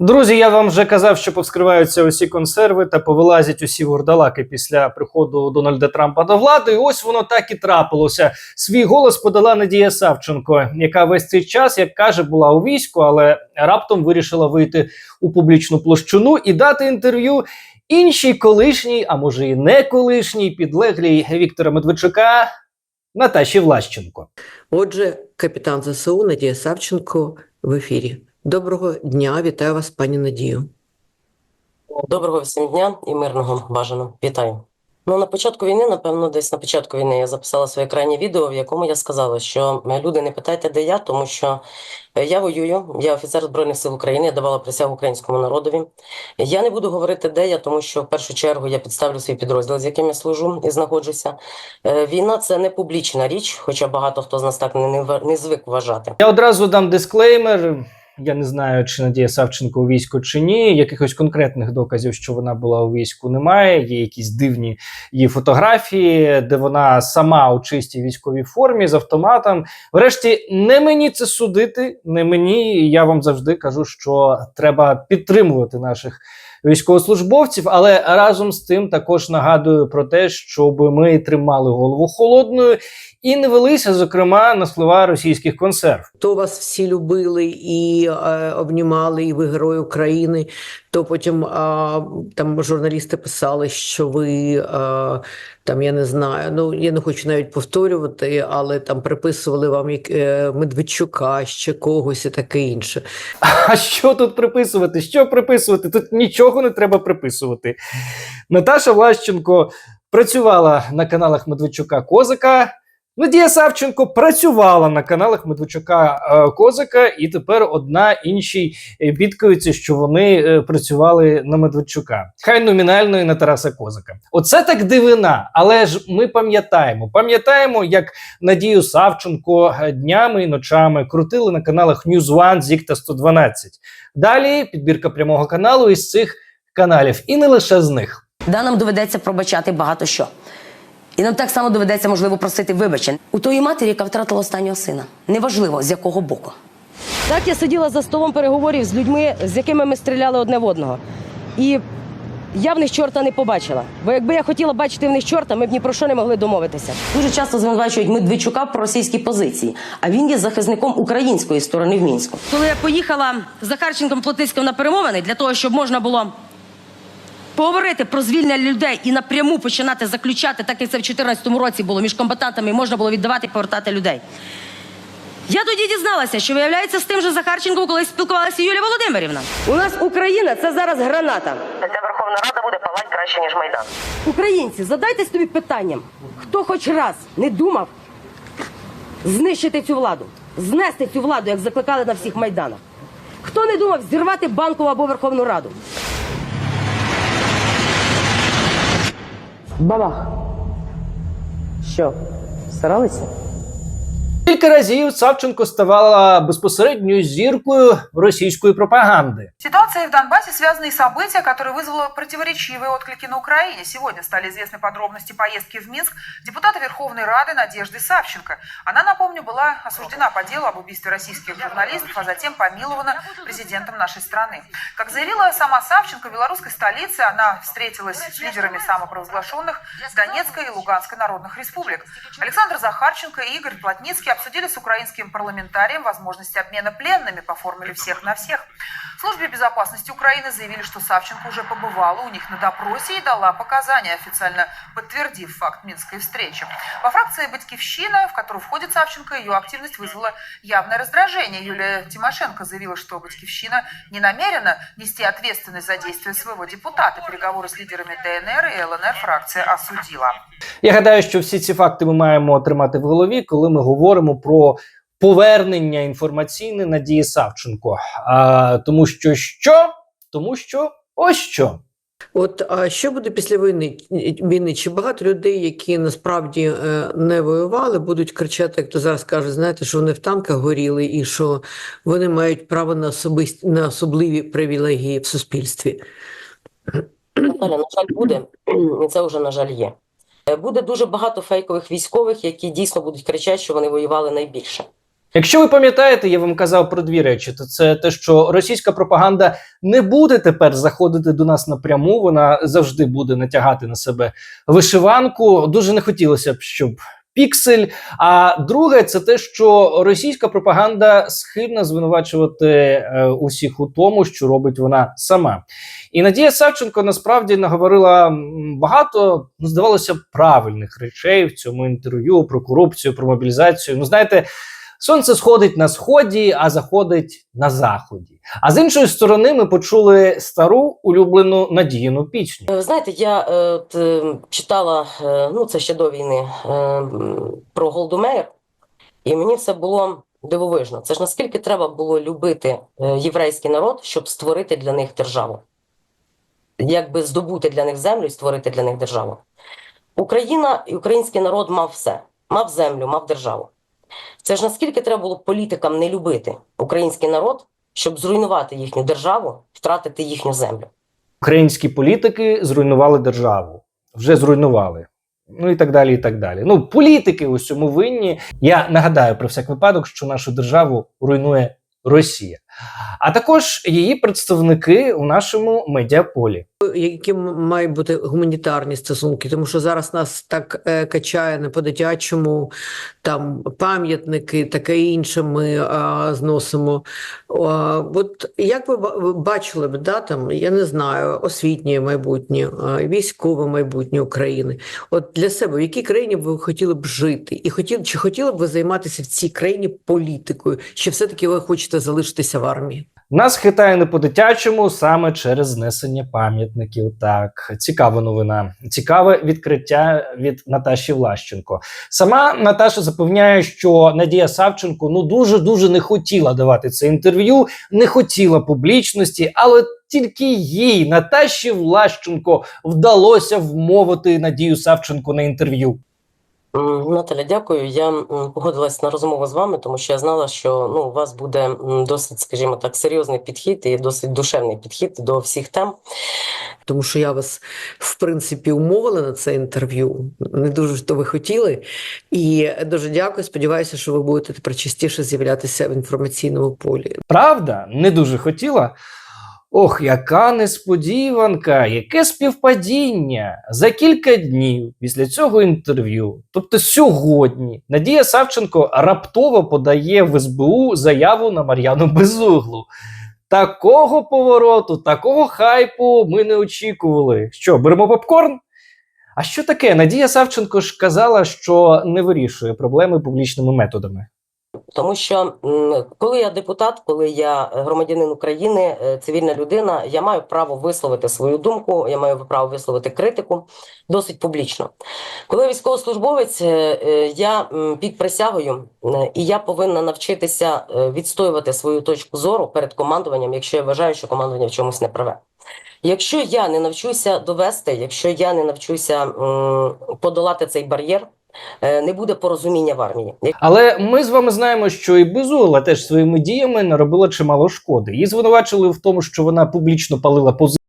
Друзі, я вам вже казав, що повскриваються усі консерви та повилазять усі вурдалаки після приходу Дональда Трампа до влади. І ось воно так і трапилося. Свій голос подала Надія Савченко, яка весь цей час, як каже, була у війську, але раптом вирішила вийти у публічну площину і дати інтерв'ю іншій колишній, а може і не колишній, підлеглій Віктора Медведчука Наташі Влащенко. Отже, капітан ЗСУ Надія Савченко в ефірі. Доброго дня, вітаю вас, пані Надію. Доброго всім дня і мирного бажано. Вітаю. Ну, на початку війни, напевно, десь на початку війни я записала своє крайнє відео, в якому я сказала, що е, люди не питайте, де я, тому що е, я воюю, я офіцер Збройних сил України, я давала присягу українському народові. Я не буду говорити, де я, тому що в першу чергу я підставлю свій підрозділ, з яким я служу і знаходжуся. Е, Війна це не публічна річ, хоча багато хто з нас так не, не, не звик вважати. Я одразу дам дисклеймер. Я не знаю, чи Надія Савченко у війську чи ні. Якихось конкретних доказів, що вона була у війську, немає. Є якісь дивні її фотографії, де вона сама у чистій військовій формі з автоматом. Врешті, не мені це судити, не мені. Я вам завжди кажу, що треба підтримувати наших військовослужбовців, але разом з тим також нагадую про те, щоб ми тримали голову холодною і не велися, зокрема, на слова російських консерв. То вас всі любили і е, обнімали, і ви герої України. То потім е, там журналісти писали, що ви а, там, я не знаю, ну я не хочу навіть повторювати, але там приписували вам е, Медведчука, ще когось і таке інше. А що тут приписувати? Що приписувати? Тут нічого не треба приписувати. Наташа Влащенко працювала на каналах Медведчука Козика. Надія Савченко працювала на каналах Медведчука е, Козика, і тепер одна іншій е, бідкаються, що вони е, працювали на Медведчука. Хай номінально і на Тараса Козика. Оце так дивина. Але ж ми пам'ятаємо, пам'ятаємо, як Надію Савченко днями і ночами крутили на каналах News One, Зік та 112. Далі підбірка прямого каналу із цих каналів, і не лише з них. Да, нам доведеться пробачати багато що. І нам так само доведеться, можливо, просити вибачень у тої матері, яка втратила останнього сина. Неважливо, з якого боку. Так я сиділа за столом переговорів з людьми, з якими ми стріляли одне в одного. І я в них чорта не побачила. Бо якби я хотіла бачити в них чорта, ми б ні про що не могли домовитися. Дуже часто звинувачують Медведчука про російські позиції, а він є захисником української сторони в мінську. Коли я поїхала з Захарченком Плотицьким на перемовини для того, щоб можна було поговорити про звільнення людей і напряму починати заключати, так як це в 2014 році було між комбатантами, і можна було віддавати і повертати людей. Я тоді дізналася, що виявляється з тим же Захарченком колись спілкувалася Юлія Володимирівна. У нас Україна це зараз граната. Ця Верховна Рада буде палати краще, ніж Майдан. Українці, задайте собі питанням, хто хоч раз не думав знищити цю владу, знести цю владу, як закликали на всіх майданах. Хто не думав зірвати банкову або Верховну Раду? Бабах. Що, старалися? Кілька разів Савченко ставала безпосередньою зіркою російської пропаганди. Ситуация в Донбассе связаны и события, которые вызвало противоречивые отклики на Украине. Сегодня стали известны подробности поездки в Минск депутата Верховной Рады Надежды Савченко. Она, напомню, была осуждена по делу об убийстве российских журналистов, а затем помилована президентом нашей страны. Как заявила сама Савченко, в белорусской столице она встретилась с лидерами самопровозглашенных Донецкой и Луганской народных республик. Александр Захарченко и Игорь Плотницкий обсудили с украинским парламентарием возможности обмена пленными по формуле «всех на всех». В службе безопасности Украины заявили, что Савченко уже побывала у них на допросе и дала показания, официально подтвердив факт Минской встречи. По фракции «Батькивщина», в которую входит Савченко, ее активность вызвала явное раздражение. Юлия Тимошенко заявила, что «Батькивщина» не намерена нести ответственность за действия своего депутата. Переговоры с лидерами ДНР и ЛНР фракция осудила. Я гадаю, що всі ці факти ми маємо тримати в голові, коли ми говоримо Про повернення інформаційне Надії Савченко. А, тому що що? Тому що ось що. От а що буде після війни? війни? Чи багато людей, які насправді е, не воювали, будуть кричати, як то зараз кажуть, знаєте, що вони в танках горіли, і що вони мають право на особисті на особливі привілегії в суспільстві? Наталя, на жаль, буде, і це вже, на жаль, є. Буде дуже багато фейкових військових, які дійсно будуть кричати, що вони воювали найбільше. Якщо ви пам'ятаєте, я вам казав про дві речі: то це те, що російська пропаганда не буде тепер заходити до нас напряму, вона завжди буде натягати на себе вишиванку. Дуже не хотілося б, щоб. Піксель. А друге, це те, що російська пропаганда схильна звинувачувати е, усіх у тому, що робить вона сама. І Надія Савченко насправді наговорила багато, ну, здавалося, правильних речей в цьому інтерв'ю про корупцію, про мобілізацію. Ну, знаєте, сонце сходить на сході, а заходить на заході. А з іншої сторони, ми почули стару улюблену Надіїну пісню. Ви знаєте, я е, е, читала, е, ну це ще до війни, е, про Голдомейр, і мені все було дивовижно. Це ж наскільки треба було любити е, єврейський народ, щоб створити для них державу, якби здобути для них землю і створити для них державу. Україна і український народ мав все: мав землю, мав державу. Це ж наскільки треба було політикам не любити український народ, щоб зруйнувати їхню державу, втратити їхню землю. Українські політики зруйнували державу, вже зруйнували. Ну і так далі, і так далі. Ну, політики у цьому винні. Я нагадаю про всяк випадок, що нашу державу руйнує Росія, а також її представники у нашому медіаполі. Які мають бути гуманітарні стосунки, тому що зараз нас так е, качає не по-дитячому, там пам'ятники, таке інше ми а, зносимо. А, от як ви бачили б, да, там, я не знаю, освітнє майбутнє, військове майбутнє України. От для себе, в якій країні ви хотіли б жити? І хотіли, чи хотіли б ви займатися в цій країні політикою? Чи все-таки ви хочете залишитися в армії? Нас хитає не по-дитячому саме через знесення пам'ятників. Так, цікава новина, цікаве відкриття від Наташі Влащенко. Сама Наташа запевняє, що Надія Савченко ну дуже дуже не хотіла давати це інтерв'ю, не хотіла публічності, але тільки їй, Наташі Влащенко, вдалося вмовити Надію Савченко на інтерв'ю. Наталя, дякую. Я погодилась на розмову з вами, тому що я знала, що ну, у вас буде досить, скажімо так, серйозний підхід і досить душевний підхід до всіх тем. Тому що я вас, в принципі, умовила на це інтерв'ю. Не дуже то ви хотіли. І дуже дякую. Сподіваюся, що ви будете тепер частіше з'являтися в інформаційному полі. Правда, не дуже хотіла. Ох, яка несподіванка, яке співпадіння за кілька днів після цього інтерв'ю, тобто сьогодні, Надія Савченко раптово подає в СБУ заяву на Мар'яну Безуглу. Такого повороту, такого хайпу ми не очікували. Що, беремо попкорн? А що таке? Надія Савченко ж казала, що не вирішує проблеми публічними методами. Тому що коли я депутат, коли я громадянин України, е, цивільна людина, я маю право висловити свою думку, я маю право висловити критику досить публічно. Коли військовослужбовець, е, е, я під присягою, і я повинна навчитися відстоювати свою точку зору перед командуванням, якщо я вважаю, що командування в чомусь не праве. Якщо я не навчуся довести, якщо я не навчуся подолати цей бар'єр, не буде порозуміння в армії. Але ми з вами знаємо, що і Безугла теж своїми діями наробила чимало шкоди. Її звинувачили в тому, що вона публічно палила позиції.